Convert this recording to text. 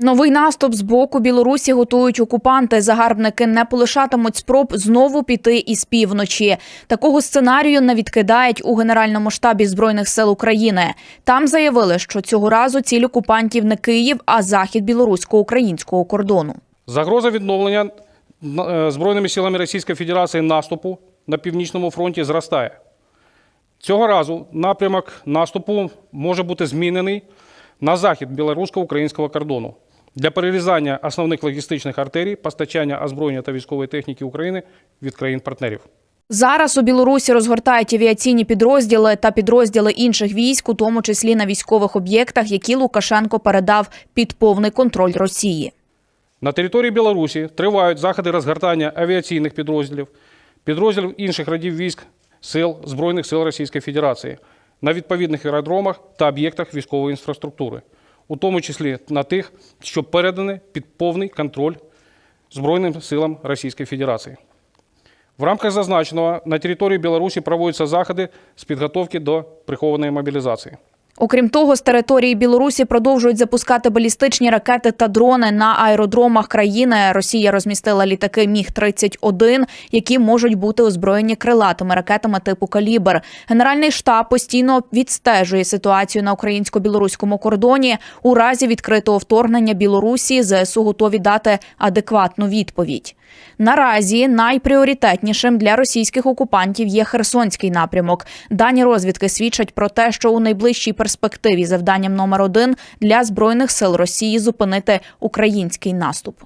Новий наступ з боку Білорусі готують окупанти. Загарбники не полишатимуть спроб знову піти із півночі. Такого сценарію не відкидають у Генеральному штабі збройних сил України. Там заявили, що цього разу ціль окупантів не Київ, а захід білорусько-українського кордону. Загроза відновлення е, Збройними силами Російської Федерації наступу на північному фронті зростає. Цього разу напрямок наступу може бути змінений на захід білорусько-українського кордону для перерізання основних логістичних артерій, постачання озброєння та військової техніки України від країн-партнерів. Зараз у Білорусі розгортають авіаційні підрозділи та підрозділи інших військ, у тому числі на військових об'єктах, які Лукашенко передав під повний контроль Росії. На території Білорусі тривають заходи розгортання авіаційних підрозділів, підрозділів інших родів військ сил Збройних сил Російської Федерації на відповідних аеродромах та об'єктах військової інфраструктури, у тому числі на тих, що передані під повний контроль Збройним силам Російської Федерації. В рамках зазначеного на території Білорусі проводяться заходи з підготовки до прихованої мобілізації. Окрім того, з території Білорусі продовжують запускати балістичні ракети та дрони на аеродромах країни. Росія розмістила літаки Міг 31 які можуть бути озброєні крилатими ракетами типу калібр. Генеральний штаб постійно відстежує ситуацію на українсько-білоруському кордоні. У разі відкритого вторгнення Білорусі ЗСУ готові дати адекватну відповідь. Наразі найпріоритетнішим для російських окупантів є Херсонський напрямок. Дані розвідки свідчать про те, що у найближчій перспективі завданням номер один для збройних сил Росії зупинити український наступ.